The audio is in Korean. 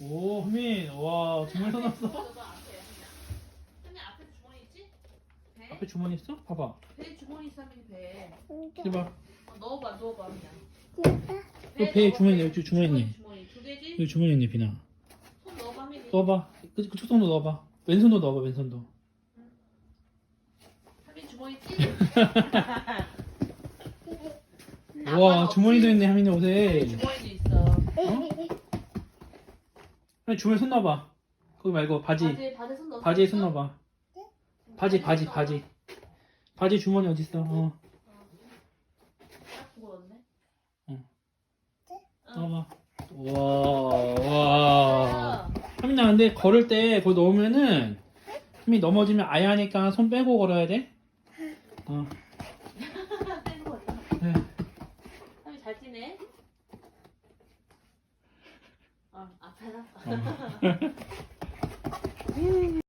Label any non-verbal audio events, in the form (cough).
오, 흠민, 와, 주머니 써놨어. 너가 앞에 주머니 있지? 배? 앞에 주머니 있어? 봐봐. 배 주머니 있으면 배 해봐. 어, 넣어봐 넣어봐 그냥 그 배에 넣어봐, 주머니 배. 여기 주머니 있네. 주머니 두 개지? 여기 주머니 있네, 비나. 손 넣어봐 하민이 넣어봐. 그, 그쪽 손도 넣어봐. 왼손도 넣어봐, 왼손도. 하민 주머니 있지? (laughs) 와, 주머니도 있네, 하민이 옷에. 주머니 하민 주머니 손 넣어봐. 거기 말고 바지. 바지에 바지에 손 넣어 바지에 손 넣어봐. 바지, 바지, 바지. 바지 주머니 어딨어? 어, 딱 그거 넣네 응. 응. 넣어봐. 와, 와. 하민아, 근데 걸을 때 그거 넣으면은, 하민 넘어지면 아야 하니까 손 빼고 걸어야 돼? 어. (laughs) 뺀거 같다 네. 하민 잘 뛰네 어, 아, 앞에 놨어. (laughs) (laughs)